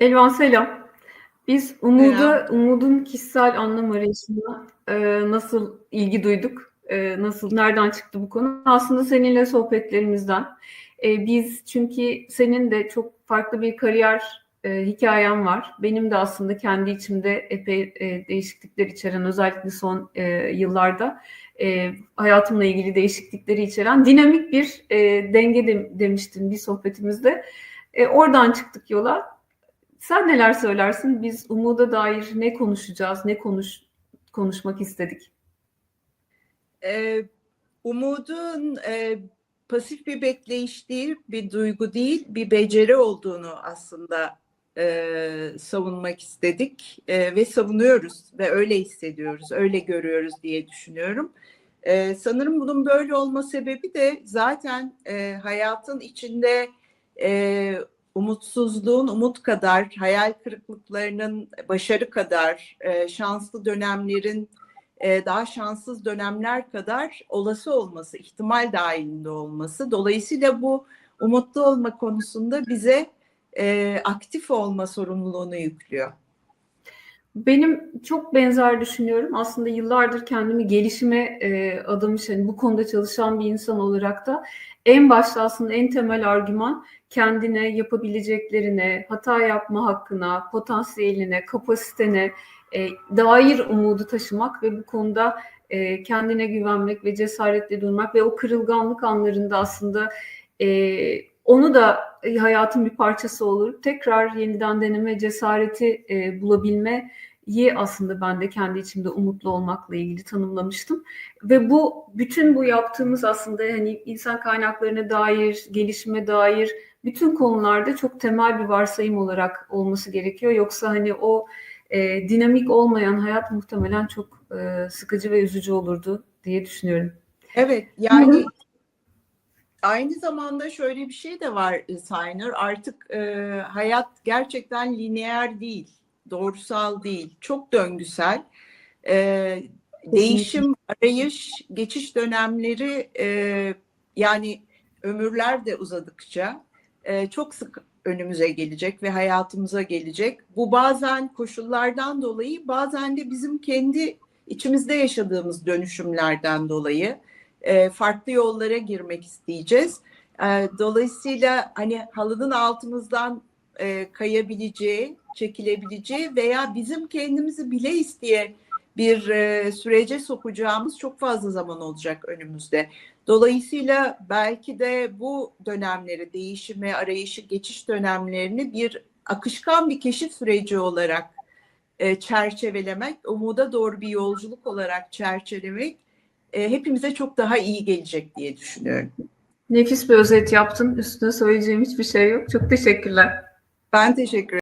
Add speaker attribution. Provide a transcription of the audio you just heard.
Speaker 1: Elvan selam. Biz Umud'a. Umud'un kişisel anlam arayışına e, nasıl ilgi duyduk? E, nasıl, nereden çıktı bu konu? Aslında seninle sohbetlerimizden. E, biz çünkü senin de çok farklı bir kariyer e, hikayen var. Benim de aslında kendi içimde epey e, değişiklikler içeren, özellikle son e, yıllarda e, hayatımla ilgili değişiklikleri içeren dinamik bir e, denge de, demiştin bir sohbetimizde. E, oradan çıktık yola. Sen neler söylersin? Biz umuda dair ne konuşacağız, ne konuş konuşmak istedik?
Speaker 2: Ee, umudun e, pasif bir bekleyiş değil, bir duygu değil, bir beceri olduğunu aslında e, savunmak istedik e, ve savunuyoruz ve öyle hissediyoruz, öyle görüyoruz diye düşünüyorum. E, sanırım bunun böyle olma sebebi de zaten e, hayatın içinde e, umutsuzluğun umut kadar, hayal kırıklıklarının başarı kadar, e, şanslı dönemlerin e, daha şanssız dönemler kadar olası olması, ihtimal dahilinde olması. Dolayısıyla bu umutlu olma konusunda bize e, aktif olma sorumluluğunu yüklüyor.
Speaker 1: Benim çok benzer düşünüyorum. Aslında yıllardır kendimi gelişime e, adamış, hani bu konuda çalışan bir insan olarak da en başta aslında en temel argüman kendine yapabileceklerine, hata yapma hakkına, potansiyeline, kapasitene e, dair umudu taşımak ve bu konuda e, kendine güvenmek ve cesaretle durmak ve o kırılganlık anlarında aslında e, onu da hayatın bir parçası olur. Tekrar yeniden deneme cesareti e, bulabilme yi aslında ben de kendi içimde umutlu olmakla ilgili tanımlamıştım. Ve bu bütün bu yaptığımız aslında hani insan kaynaklarına dair, gelişime dair bütün konularda çok temel bir varsayım olarak olması gerekiyor. Yoksa hani o e, dinamik olmayan hayat muhtemelen çok e, sıkıcı ve üzücü olurdu diye düşünüyorum.
Speaker 2: Evet yani aynı zamanda şöyle bir şey de var Sayner artık e, hayat gerçekten lineer değil, doğrusal değil, çok döngüsel. E, değişim, arayış, geçiş dönemleri e, yani ömürler de uzadıkça e, çok sık önümüze gelecek ve hayatımıza gelecek. Bu bazen koşullardan dolayı, bazen de bizim kendi içimizde yaşadığımız dönüşümlerden dolayı e, farklı yollara girmek isteyeceğiz. E, dolayısıyla hani halının altımızdan e, kayabileceği, çekilebileceği veya bizim kendimizi bile isteye bir sürece sokacağımız çok fazla zaman olacak önümüzde. Dolayısıyla belki de bu dönemleri, değişime, arayışı, geçiş dönemlerini bir akışkan bir keşif süreci olarak çerçevelemek, umuda doğru bir yolculuk olarak çerçevelemek e, hepimize çok daha iyi gelecek diye düşünüyorum.
Speaker 1: Nefis bir özet yaptın. Üstüne söyleyeceğim hiçbir şey yok. Çok teşekkürler.
Speaker 2: Ben teşekkür